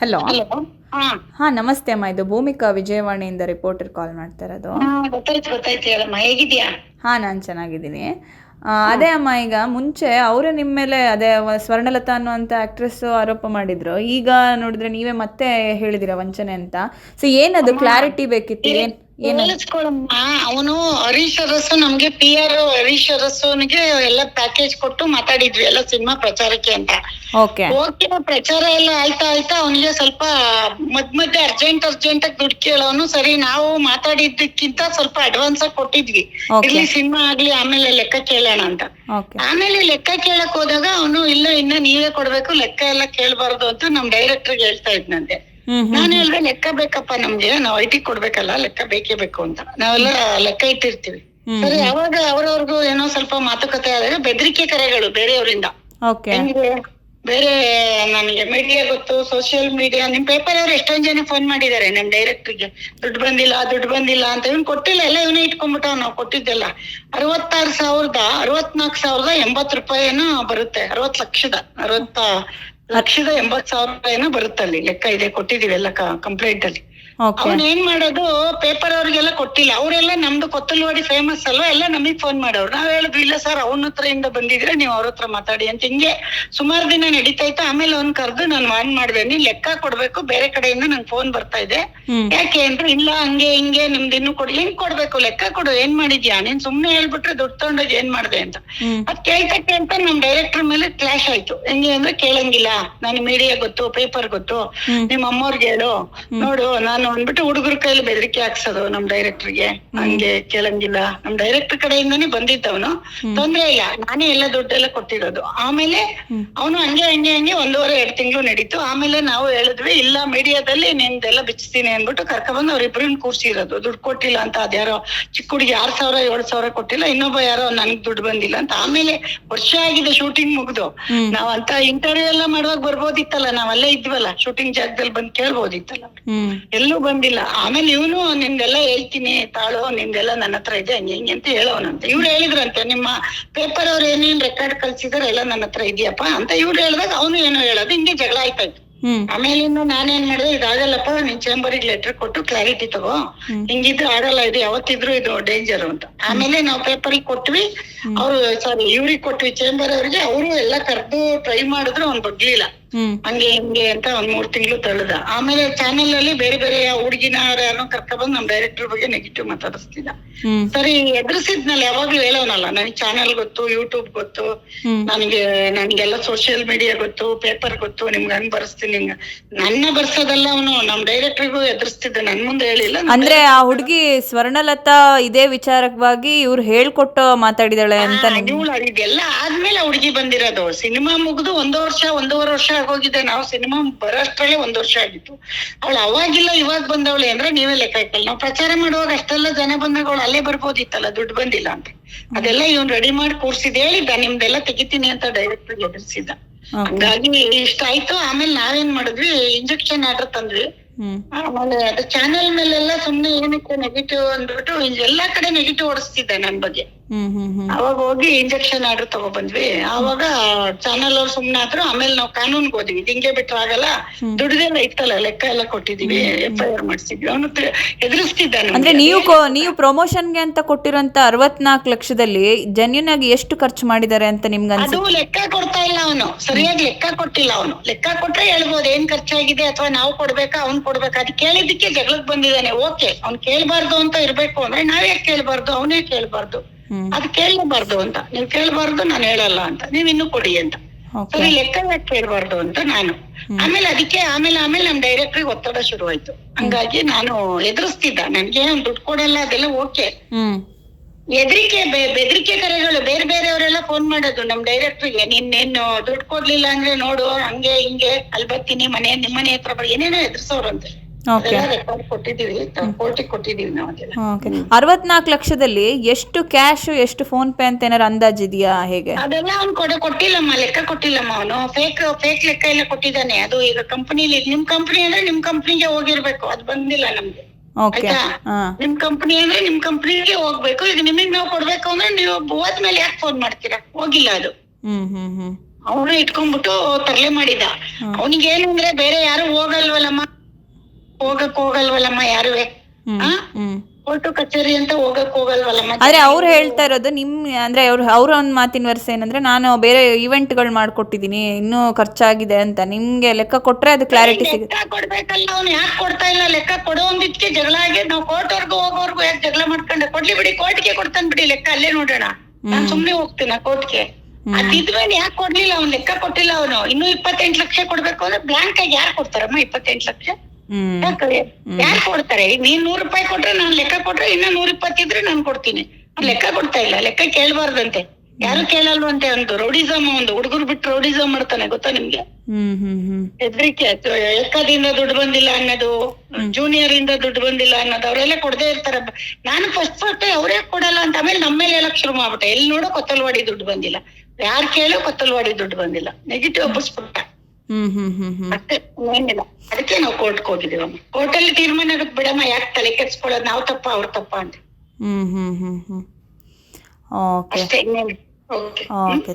Hello ಹಾ. ಹಾ ನಮಸ್ತೆ ಅಮ್ಮ. ಇದು ಭೂಮಿಕಾ ವಿಜಯವಾಣಿಯಿಂದ ರಿಪೋರ್ಟರ್ ಕಾಲ್ ಮಾಡ್ತಾ ಇರೋದು. ಹಾ ಗೊತ್ತಾಯ್ತು ಗೊತ್ತಾಯ್ತು ಹೇಳಮ್ಮ. ಹೇಗಿದ್ಯಾ ಹಾ ನಾನು ಚೆನ್ನಾಗಿದ್ದೀನಿ. ಆ, ಅದೇ ಅಮ್ಮ ಈಗ ಮುಂಚೆ ಅವರೇ ನಿಮ್ಮ ಮೇಲೆ ಅದೇ ವ- ಸ್ವರ್ಣಲತಾ ಅನ್ನುವಂಥ ಆಕ್ಟ್ರೆಸ್ ಆರೋಪ ಮಾಡಿದ್ರು. ಈಗ ನೋಡಿದ್ರೆ ನೀವೇ ಮತ್ತೆ ಹೇಳಿದಿರ ವಂಚನೆ ಅಂತ. ಸೊ ಏನದು ಕ್ಲಾರಿಟಿ ಬೇಕಿತ್ತು? ಏನ್? ಅವನು ಹರೀಶ್ ಅರಸು ನಮ್ಗೆ ಪಿ ಆರ್ ಹರೀಶ್ ಅರಸುನಿಗೆ ಎಲ್ಲ ಪ್ಯಾಕೇಜ್ ಕೊಟ್ಟು ಮಾತಾಡಿದ್ವಿ ಎಲ್ಲ ಸಿನಿಮಾ ಪ್ರಚಾರಕ್ಕೆ ಅಂತ. ಓಕೆ. ಪ್ರಚಾರ ಎಲ್ಲ ಆಯ್ತಾ ಆಯ್ತಾ ಅವನಿಗೆ ಸ್ವಲ್ಪ ಮದ್ ಮಧ್ಯೆ ಅರ್ಜೆಂಟ್ ಅರ್ಜೆಂಟ್ ಆಗಿ ದುಡ್ಡು ಕೇಳೋನು ಸರಿ ನಾವು ಮಾತಾಡಿದ್ದಕ್ಕಿಂತ ಸ್ವಲ್ಪ ಅಡ್ವಾನ್ಸ್ ಆಗಿ ಕೊಟ್ಟಿದ್ವಿ. ಇಲ್ಲಿ ಸಿನಿಮಾ ಆಗ್ಲಿ ಆಮೇಲೆ ಲೆಕ್ಕ ಕೇಳೋಣ ಅಂತ. ಆಮೇಲೆ ಲೆಕ್ಕ ಕೇಳಕ್ ಹೋದಾಗ ಅವನು ಇಲ್ಲ ಇನ್ನ ನೀವೇ ಕೊಡ್ಬೇಕು ಲೆಕ್ಕ ಎಲ್ಲ ಕೇಳ್ಬಾರ್ದು ಅಂತ ನಮ್ ಡೈರೆಕ್ಟರ್ಗೆ ಹೇಳ್ತಾ ಇದ್ನಂತೆ. ನಾನು ಹೇಳ್ದೆ ಲೆಕ್ಕ ಬೇಕಪ್ಪ ನಮ್ಗೆ ನಾವ್ ಐ ಟಿ ಕೊಡ್ಬೇಕಲ್ಲ ಲೆಕ್ಕ ಬೇಕೇ ಬೇಕು ಅಂತ. ನಾವೆಲ್ಲ ಲೆಕ್ಕ ಇಟ್ಟಿರ್ತೀವಿ. ಸರಿ ಅವಾಗ ಅವ್ರವ್ರಿಗೂ ಏನೋ ಸ್ವಲ್ಪ ಮಾತುಕತೆ ಆದ್ರೆ ಬೆದರಿಕೆ ಕರೆಗಳು ಬೇರೆಯವರಿಂದ. ಬೇರೆ ನನಗೆ ಮೀಡಿಯಾ ಗೊತ್ತು ಸೋಷಿಯಲ್ ಮೀಡಿಯಾ ನಿಮ್ ಪೇಪರ್ ಅವ್ರು ಎಷ್ಟೊಂದ್ ಜನ ಫೋನ್ ಮಾಡಿದ್ದಾರೆ ನಮ್ ಡೈರೆಕ್ಟರ್ಗೆ ದುಡ್ಡು ಬಂದಿಲ್ಲ ದುಡ್ಡು ಬಂದಿಲ್ಲ ಅಂತ ಇವ್ನು ಕೊಟ್ಟಿಲ್ಲ ಎಲ್ಲ ಇವನೇ ಇಟ್ಕೊಂಡ್ಬಿಟ್ಟ ನಾವು ಕೊಟ್ಟಿದ್ದೆಲ್ಲ. ಅರವತ್ತಾರು ಸಾವಿರದ ಅರವತ್ನಾಲ್ಕು ಸಾವಿರದ ಎಂಬತ್ ರೂಪಾಯಿನ ಬರುತ್ತೆ ಅರವತ್ ಲಕ್ಷದ ಅರವತ್ತ ಲಕ್ಷದ ಎಂಬತ್ ಸಾವಿರ ಏನೋ ಬರುತ್ತೆ ಅಲ್ಲಿ ಲೆಕ್ಕ ಇದೆ ಕೊಟ್ಟಿದೀವಿ ಎಲ್ಲ ಕಂಪ್ಲೇಂಟ್ ಅಲ್ಲಿ. ಅವನ್ ಏನ್ ಮಾಡೋದು? ಪೇಪರ್ ಅವ್ರಿಗೆಲ್ಲ ಕೊಟ್ಟಿಲ್ಲ. ಅವರೆಲ್ಲ ನಮ್ದು ಕೊತ್ತಲ್ವಾಡಿ ಫೇಮಸ್ ಅಲ್ವಾ? ಎಲ್ಲ ನಮಗ್ ಫೋನ್ ಮಾಡೋರು. ನಾವ್ ಹೇಳುದು ಇಲ್ಲ ಸರ್ ಅವನ ಹತ್ರ ಇಂದ ಬಂದಿದ್ರೆ ನೀವ್ ಅವ್ರ ಹತ್ರ ಮಾತಾಡಿ ಅಂತ ಹಿಂಗೆ ಸುಮಾರು ದಿನ ನಡೀತಾ ಇತ್ತು. ಆಮೇಲೆ ಅವ್ನ್ ಕರೆದು ನಾನು ವಾನ್ ಮಾಡ್ದೆ. ನೀನ್ ಲೆಕ್ಕ ಕೊಡ್ಬೇಕು. ಬೇರೆ ಕಡೆಯಿಂದ ನಂಗೆ ಫೋನ್ ಬರ್ತಾ ಇದೆ. ಯಾಕೆ ಅಂದ್ರೆ ಇಲ್ಲ ಹಂಗೆ ಹಿಂಗೆ ನಿಮ್ದು ಇನ್ನು ಕೊಡಿ ಹೆಂಗ್ ಕೊಡ್ಬೇಕು? ಲೆಕ್ಕ ಕೊಡು. ಏನ್ ಮಾಡಿದ್ಯಾ? ನೀನ್ ಸುಮ್ನೆ ಹೇಳ್ಬಿಟ್ರೆ ದುಡ್ಡು ತಗೊಂಡೋಗಿ ಏನ್ ಮಾಡ್ದೆ? ಅಂತ. ಅದ್ ಕೇಳ್ತಕ್ಕೆ ಅಂತ ನಮ್ ಡೈರೆಕ್ಟರ್ ಮೇಲೆ ಕ್ಲಾಶ್ ಆಯ್ತು. ಹೆಂಗೆ ಅಂದ್ರೆ ಕೇಳಂಗಿಲ್ಲ. ನನ್ ಮೀಡಿಯಾ ಗೊತ್ತು ಪೇಪರ್ ಗೊತ್ತು. ನಿಮ್ ಅಮ್ಮವ್ರಿಗೆ ಹೇಳು. ನೋಡು ನಾನು ಅಂದ್ಬಿಟ್ಟು ಹುಡುಗರ ಕೈಲಿ ಬೆದರಿಕೆ ಹಾಕ್ಸೋದು ನಮ್ ಡೈರೆಕ್ಟರ್ಗೆ ಹಂಗೆ ಕೇಳಂಗಿಲ್ಲ. ನಮ್ ಡೈರೆಕ್ಟರ್ ಕಡೆಯಿಂದಾನೇ ಬಂದಿದ್ದವನು. ತೊಂದ್ರೆ ಇಲ್ಲ. ನಾನೇ ಎಲ್ಲ ದುಡ್ಡೆಲ್ಲ ಕೊಟ್ಟಿರೋದು. ಆಮೇಲೆ ಅವನು ಹಂಗೆ ಹಂಗೆ ಹಂಗೆ ಒಂದೂವರೆ ಎರಡು ತಿಂಗಳು ನಡೀತು. ಆಮೇಲೆ ನಾವು ಹೇಳಿದ್ವಿ ಇಲ್ಲ ಮೀಡಿಯಾದಲ್ಲಿ ನಿಮ್ದೆಲ್ಲ ಬಿಚ್ಚಿಸ್ತೀನಿ ಅಂದ್ಬಿಟ್ಟು ಕರ್ಕೊಂಡ್ಬಂದು ಅವ್ರಿಬ್ರನ್ನ ಕೂರ್ಸಿರೋದು. ದುಡ್ಡು ಕೊಟ್ಟಿಲ್ಲ ಅಂತ ಅದ್ಯಾರೋ ಚಿಕ್ಕ ಹುಡುಗಿ ಆರ್ ಸಾವಿರ ಏಳ್ ಸಾವಿರ ಕೊಟ್ಟಿಲ್ಲ. ಇನ್ನೊಬ್ಬ ಯಾರೋ ನನ್ಗ್ ದುಡ್ಡು ಬಂದಿಲ್ಲ ಅಂತ. ಆಮೇಲೆ ವರ್ಷ ಆಗಿದೆ ಶೂಟಿಂಗ್ ಮುಗ್ದು. ನಾವ್ ಅಂತ ಇಂಟರ್ವ್ಯೂ ಎಲ್ಲ ಮಾಡುವಾಗ ಬರ್ಬೋದಿತ್ತಲ್ಲ. ನಾವಲ್ಲೇ ಅಲ್ಲೇ ಇದ್ವಲ್ಲ. ಶೂಟಿಂಗ್ ಜಾಗದಲ್ಲಿ ಬಂದ್ ಕೇಳ್ಬೋದಿತ್ತಲ್ಲ. ಹ್ಮ್. ಎಲ್ಲೂ ಬಂದಿಲ್ಲ. ಆಮೇಲೆ ಇವನು ನಿಮ್ದೆಲ್ಲ ಹೇಳ್ತೀನಿ ತಾಳು ನಿಮ್ದೆಲ್ಲ ನನ್ನ ಹತ್ರ ಇದೆ ಹಂಗೆ ಹಿಂಗೆ ಅಂತ ಹೇಳೋನಂತೆ. ಇವ್ರು ಹೇಳಿದ್ರಂತೆ ನಿಮ್ಮ ಪೇಪರ್ ಅವ್ರು ಏನೇನ್ ರೆಕಾರ್ಡ್ ಕಳ್ಸಿದಾರೆ ಎಲ್ಲ ನನ್ನ ಹತ್ರ ಇದೆಯಪ್ಪ ಅಂತ ಇವ್ರು ಹೇಳಿದಾಗ ಅವನು ಏನೋ ಹೇಳೋದು ಹಿಂಗೆ ಜಗಳ ಆಯ್ತಾಯ್ತು. ಆಮೇಲೆ ಇನ್ನು ನಾನೇನ್ ಮಾಡಿದೆ ಇದಾಗಲ್ಲಪ್ಪ ನಿನ್ ಚೇಂಬರ್ಗೆ ಲೆಟರ್ ಕೊಟ್ಟು ಕ್ಲಾರಿಟಿ ತಗೋ. ಹಿಂಗಿದ್ರೆ ಆಗಲ್ಲ ಇದು ಯಾವತ್ತಿದ್ರು ಇದು ಡೇಂಜರ್ ಅಂತ. ಆಮೇಲೆ ನಾವು ಪೇಪರ್ ಕೊಟ್ವಿ ಅವ್ರು ಸಾರಿ ಇವ್ರಿಗೆ ಕೊಟ್ವಿ ಚೇಂಬರ್ ಅವ್ರಿಗೆ ಅವರು ಎಲ್ಲ ಕರೆದು ಟ್ರೈ ಮಾಡಿದ್ರು ಅವ್ನ್ ಬಗ್ಲಿಲ್ಲ. ಹಂಗೆ ಹಿಂಗೆ ಅಂತ ಒಂದ್ ಮೂರ್ ತಿಂಗಳು ತಳ್ಳದ ಆಮೇಲೆ ಚಾನೆಲ್ ಅಲ್ಲಿ ಬೇರೆ ಬೇರೆ ಹುಡುಗಿನ ಕರ್ಕ ಬಂದ್ ನಮ್ ಡೈರೆಕ್ಟರ್ ಬಗ್ಗೆ ನೆಗೆಟಿವ್ ಮಾತಾಡಿಸ್ತಿದ್ದ. ಸರಿ ಎದುರಿಸಿದ್ನಲ್ಲ ಯಾವಾಗ್ಲೂ ಹೇಳೋನಲ್ಲ ನನಗೆ ಚಾನೆಲ್ ಗೊತ್ತು ಯೂಟ್ಯೂಬ್ ಗೊತ್ತು ನನ್ಗೆ ನನಗೆ ನನ್ಗೆಲ್ಲ ಸೋಷಿಯಲ್ ಮೀಡಿಯಾ ಗೊತ್ತು ಪೇಪರ್ ಗೊತ್ತು ನಿಮ್ಗೆ ಹಂಗ್ ಬರ್ಸ್ತೀನಿ ಹಿಂಗ. ನನ್ನ ಬರ್ಸೋದಲ್ಲ ಅವನು ನಮ್ ಡೈರೆಕ್ಟರ್ಗೂ ಎದುರಿಸ್ತಿದ್ದ ನನ್ ಮುಂದೆ ಹೇಳಿಲ್ಲ ಅಂದ್ರೆ ಆ ಹುಡುಗಿ ಸ್ವರ್ಣಲತಾ ಇದೇ ವಿಚಾರವಾಗಿ ಇವ್ರು ಹೇಳ್ಕೊಟ್ಟು ಮಾತಾಡಿದಾಳೆ ಅಂತ ಇವಳು ಇದೆಲ್ಲ ಆದ್ಮೇಲೆ ಹುಡುಗಿ ಬಂದಿರೋದು. ಸಿನಿಮಾ ಮುಗಿದು ಒಂದು ವರ್ಷ ಒಂದೂವರೆ ವರ್ಷ ಆಗೋಗಿದೆ ನಾವು ಸಿನಿಮಾ ಬರೋಷ್ಟ್ರಲ್ಲಿ ಒಂದ್ ವರ್ಷ ಆಗಿತ್ತು. ಅವಳು ಅವಾಗಿಲ್ಲ ಇವಾಗ ಬಂದವಳೆ ಅಂದ್ರೆ ನೀವೇ ಲೆಕ್ಕ ಇಟ್ಟಲ್ಲ ನಾವು ಪ್ರಚಾರ ಮಾಡುವಾಗ ಅಷ್ಟೆಲ್ಲ ಜನ ಬಂದಾಗ ಅವಳು ಅಲ್ಲೇ ಬರ್ಬೋದಿತ್ತಲ್ಲ ದುಡ್ಡು ಬಂದಿಲ್ಲ ಅಂತ. ಅದೆಲ್ಲ ಇವನ್ ರೆಡಿ ಮಾಡಿ ಕೂರ್ಸಿದ್ ಹೇಳಿದ್ದ ನಿಮ್ದೆಲ್ಲ ತೆಗಿತೀನಿ ಅಂತ ಡೈರೆಕ್ಟರ್ ಎದುರಿಸಿದ್ದ. ಹಂಗಾಗಿ ಇಷ್ಟ ಆಯ್ತು ಆಮೇಲೆ ನಾವೇನ್ ಮಾಡಿದ್ವಿ ಇಂಜೆಕ್ಷನ್ ಆರ್ಡರ್ ತಂದ್ವಿ. ಆಮೇಲೆ ಅದು ಚಾನೆಲ್ ಮೇಲೆಲ್ಲ ಸುಮ್ನೆ ಏನಕ್ಕೆ ನೆಗೆಟಿವ್ ಅಂದ್ಬಿಟ್ಟು ಎಲ್ಲಾ ಕಡೆ ನೆಗೆಟಿವ್ ಓಡಿಸ್ತಿದ್ದೆ ನನ್ ಬಗ್ಗೆ. ಹ್ಮ್ ಹ್ಮ್ ಹ್ಮ್. ಅವಾಗ ಹೋಗಿ ಇಂಜೆಕ್ಷನ್ ಆರ್ಡರ್ ತಗೊಬಂದ್ವಿ. ಅವಾಗ ಚಾನೆಲ್ ಅವ್ರು ಸುಮ್ನೆ ಆದ್ರು ಆಮೇಲೆ ನಾವು ಕಾನೂನ್ಗೆ ಹೋದ್ವಿ. ಹಿಂಗೆ ಬಿಟ್ರೆ ಆಗಲ್ಲ. ದುಡ್ದೆಲ್ಲ ಇತ್ತಲ್ಲ ಲೆಕ್ಕ ಎಲ್ಲ ಕೊಟ್ಟಿದೀವಿ ಎಫ್ ಐ ಆರ್ ಮಾಡಿಸಿದ್ವಿ. ಅವನು ಎದುರಿಸ್ತಿದ್ದಾನೆ. ಅಂದ್ರೆ ನೀವು ನೀವು ಪ್ರಮೋಷನ್ಗೆ ಅಂತ ಕೊಟ್ಟಿರೋಂತ ಅರವತ್ನಾಲ್ಕು ಲಕ್ಷದಲ್ಲಿ ಜೆನ್ಯೂನ್ ಆಗಿ ಎಷ್ಟು ಖರ್ಚು ಮಾಡಿದ್ದಾರೆ ಅಂತ ನಿಮ್ಗೆ ಅದು ಲೆಕ್ಕ ಕೊಡ್ತಾ ಇಲ್ಲ ಅವನು. ಸರಿಯಾಗಿ ಲೆಕ್ಕ ಕೊಟ್ಟಿಲ್ಲ ಅವನು. ಲೆಕ್ಕ ಕೊಟ್ರೆ ಹೇಳ್ಬೋದು ಏನ್ ಖರ್ಚಾಗಿದೆ ಅಥವಾ ನಾವು ಕೊಡ್ಬೇಕಾ ಅವ್ನ್ ಕೊಡ್ಬೇಕಾ. ಅದ್ ಕೇಳಿದ್ದಕ್ಕೆ ಜಗಳಕ್ ಬಂದಿದ್ದಾನೆ. ಓಕೆ ಅವ್ನ್ ಕೇಳ್ಬಾರ್ದು ಅಂತ ಇರ್ಬೇಕು ಅಂದ್ರೆ ನಾವೇ ಯಾಕೆ ಕೇಳ್ಬಾರ್ದು? ಅವನೇ ಕೇಳ್ಬಾರ್ದು? ಅದ್ ಅದು ಕೇಳಬಾರ್ದು ಅಂತ. ನೀವ್ ಕೇಳ್ಬಾರ್ದು ನಾನು ಹೇಳಲ್ಲ ಅಂತ. ನೀವ್ ಇನ್ನು ಕೊಡಿ ಅಂತ. ಸರಿ ಲೆಕ್ಕ ಯಾಕೆ ಕೇಳ್ಬಾರ್ದು ಅಂತ ನಾನು. ಆಮೇಲೆ ಅದಕ್ಕೆ ಆಮೇಲೆ ಆಮೇಲೆ ನಮ್ ಡೈರೆಕ್ಟ್ರಿ ಒತ್ತಡ ಶುರುವಾಯ್ತು. ಹಂಗಾಗಿ ನಾನು ಎದುರಿಸ್ತಿದ್ದ. ನನ್ಗೆ ಅವ್ನ್ ದುಡ್ಡು ಕೊಡಲ್ಲ ಅದೆಲ್ಲ ಓಕೆ. ಎದ್ರಿಕೆ ಬೆದ್ರಿಕೆ ಕರೆಗಳು ಬೇರೆ ಬೇರೆಯವರೆಲ್ಲ ಫೋನ್ ಮಾಡೋದು. ನಮ್ ಡೈರೆಕ್ಟ್ರಿಗೆ ನಿನ್ನೇನು ದುಡ್ಡು ಕೊಡ್ಲಿಲ್ಲ ಅಂದ್ರೆ ನೋಡು ಹಂಗೆ ಹಿಂಗೆ ಅಲ್ಲಿ ಬರ್ತೀನಿ ಮನೆ ನಿಮ್ಮನೆ ಹತ್ರ ಬರ್ ಏನೇನೋ ಎದುರಿಸೋರಂತೆ. ಅರವತ್ನಾಲ್ಕು ಲಕ್ಷದಲ್ಲಿ ಎಷ್ಟು ಕ್ಯಾಶ್ ಎಷ್ಟು ಫೋನ್ ಪೇ ಅಂತ ಏನಾರು ಅಂದಾಜಿದೆಯಾ ಹೇಗೆ? ಅದೆಲ್ಲ ಅವ್ನು ಕೊಡ ಕೊಟ್ಟಿಲ್ಲಮ್ಮ ಲೆಕ್ಕ ಕೊಟ್ಟಿಲ್ಲಮ್ಮ ಅವನು. ಫೇಕ್ ಫೇಕ್ ಲೆಕ್ಕ ಎಲ್ಲ ಕೊಟ್ಟಿದ್ದಾನೆ. ಅದು ಈಗ ಕಂಪನಿಲಿ ನಿಮ್ ಕಂಪನಿ ಅಂದ್ರೆ ನಿಮ್ ಕಂಪನಿಗೆ ಹೋಗಿರ್ಬೇಕು. ಅದ್ ಬಂದಿಲ್ಲ ನಮ್ಗೆ. ಓಕೆ ಆಯ್ತಾ? ನಿಮ್ ಕಂಪನಿ ಅಂದ್ರೆ ನಿಮ್ ಕಂಪನಿಗೆ ಹೋಗ್ಬೇಕು. ಈಗ ನಿಮಗ್ ನಾವು ಕೊಡ್ಬೇಕು ಅಂದ್ರೆ ನೀವು ಹೋದ್ಮೇಲೆ ಯಾಕೆ ಫೋನ್ ಮಾಡ್ತೀರಾ? ಹೋಗಿಲ್ಲ ಅದು. ಹ್ಮ್ ಹ್ಮ್ ಹ್ಮ್. ಅವನು ಇಟ್ಕೊಂಡ್ಬಿಟ್ಟು ತರಲೆ ಮಾಡಿದ. ಅವನಿಗೆ ಏನು ಅಂದ್ರೆ ಬೇರೆ ಯಾರು ಹೋಗಲ್ವಲ್ಲಮ್ಮ? ಹೋಗಕ್ ಹೋಗಲ್ವಲ್ಲಮ್ಮ ಯಾರುವೆ? ಹ್ಮ್? ಹ್ಮ್. ಕೋರ್ಟು ಕಚೇರಿ ಅಂತ ಹೋಗಕ್ ಹೋಗಲ್ವಲ್ಲ ಆದ್ರೆ ಅವ್ರು ಹೇಳ್ತಾ ಇರೋದು ನಿಮ್ ಅಂದ್ರೆ ಅವ್ರು ಅವ್ರ ಒಂದ್ ಮಾತಿನ ವರ್ಷ ಏನಂದ್ರೆ ನಾನು ಬೇರೆ ಇವೆಂಟ್ಗಳು ಮಾಡ್ಕೊಟ್ಟಿದೀನಿ ಇನ್ನೂ ಖರ್ಚಾಗಿದೆ ಅಂತ. ನಿಮ್ಗೆ ಲೆಕ್ಕ ಕೊಟ್ರೆ ಅದು ಕ್ಲಾರಿಟಿ ಸಿಗುತ್ತೆ ಲೆಕ್ಕ ಕೊಡ್ಬೇಕಲ್ಲ ಅವ್ನು ಯಾಕೆ ಕೊಡ್ತಾ ಇಲ್ಲ? ಲೆಕ್ಕ ಕೊಡೋ ಒಂದಿದ್ಕೆ ಜಗಳ ಆಗಿ ನಾವು ಕೋರ್ಟ್ ವರ್ಗು ಹೋಗೋರ್ಗು ಯಾಕೆ ಜಗಳ ಮಾಡ್ಕೊಂಡೆ? ಕೊಡ್ಲಿ ಬಿಡಿ ಕೋರ್ಟ್ಗೆ ಕೊಡ್ತಾನೆ ಬಿಡಿ ಲೆಕ್ಕ ಅಲ್ಲೇ ನೋಡೋಣ. ನಾನ್ ಸುಮ್ನೆ ಹೋಗ್ತೀನ ಕೋರ್ಟ್ಗೆ. ಅದಿದ್ಮೇಲೆ ಯಾಕೆ ಕೊಡ್ಲಿಲ್ಲ? ಅವ್ನ್ ಲೆಕ್ಕ ಕೊಟ್ಟಿಲ್ಲ ಅವನು. ಇನ್ನು ಇಪ್ಪತ್ತೆಂಟು ಲಕ್ಷ ಕೊಡ್ಬೇಕು ಅಂದ್ರೆ ಬ್ಲಾಂಕ್ ಆಗಿ ಯಾರು ಕೊಡ್ತಾರಮ್ಮ ಇಪ್ಪತ್ತೆಂಟು ಲಕ್ಷ? ಯಾರು ಕೊಡ್ತಾರೆ? ನೀನ್ ನೂರ್ ರೂಪಾಯಿ ಕೊಟ್ರೆ ನಾನ್ ಲೆಕ್ಕ ಕೊಟ್ರೆ ಇನ್ನ ನೂರ್ ಇಪ್ಪತ್ತಿದ್ರೆ ನಾನ್ ಕೊಡ್ತೀನಿ. ಲೆಕ್ಕ ಕೊಡ್ತಾ ಇಲ್ಲ. ಲೆಕ್ಕ ಕೇಳಬಾರ್ದಂತೆ. ಯಾರು ಕೇಳಲ್ವಂತೆ ಒಂದು ರೌಡಿಸಮ್ ಒಂದು. ಹುಡುಗರು ಬಿಟ್ಟು ರೌಡಿಸಮ್ ಮಾಡ್ತಾನೆ ಗೊತ್ತಾ ನಿಮ್ಗೆ? ಹೆದ್ರಿಕೆ. ಎಕ್ಕದಿಂದ ದುಡ್ಡು ಬಂದಿಲ್ಲ ಅನ್ನೋದು ಜೂನಿಯರ್ ಇಂದ ದುಡ್ಡು ಬಂದಿಲ್ಲ ಅನ್ನೋದು ಅವರೆಲ್ಲ ಕೊಡದೇ ಇರ್ತಾರೆ. ನಾನು ಫಸ್ಟ್ ಫಸ್ಟ್ ಅವರೇ ಕೊಡಲ್ಲ ಅಂತ ಆಮೇಲೆ ನಮ್ಮ ಮೇಲೆ ಹೇಳಕ್ ಶುರು ಮಾಡ್ಬಿಟ್ಟೆ. ಎಲ್ಲಿ ನೋಡೋ ಕೊತ್ತಲ್ವಾಡಿ ದುಡ್ಡು ಬಂದಿಲ್ಲ. ಯಾರು ಕೇಳೋ ಕೊತ್ತಲ್ವಾಡಿ ದುಡ್ಡು ಬಂದಿಲ್ಲ. ನೆಗೆಟಿವ್ ಒಪ್ಪಿಸ್ಬಿಟ್ಟ. ಹ್ಮ್ ಹ್ಮ್ ಹ್ಮ್ ಹ್ಮ್. ಮತ್ತೆ ಏನಿಲ್ಲ. ಅದಕ್ಕೆ ನಾವು ಕೋರ್ಟ್ ಹೋಗಿದೀವಮ್ಮ ಕೋರ್ಟ್ ಅಲ್ಲಿ ತೀರ್ಮಾನ ಆಗುತ್ತೆ ಬಿಡಮ್ಮ. ಯಾಕೆ ತಲೆ ಕೆಡ್ಸ್ಕೊಳ್ಳೋದು? ನಾವು ತಪ್ಪ ಅವ್ರ ತಪ್ಪ ಅಂತ ಹ್ಮ್ ಹ್ಮ್ ಹ್ಮ್ ಹ್ಮ್. ಓಕೆ. ಅಷ್ಟೇ ಇನ್ನೇನು. ಓಕೆ. ಓಕೆ.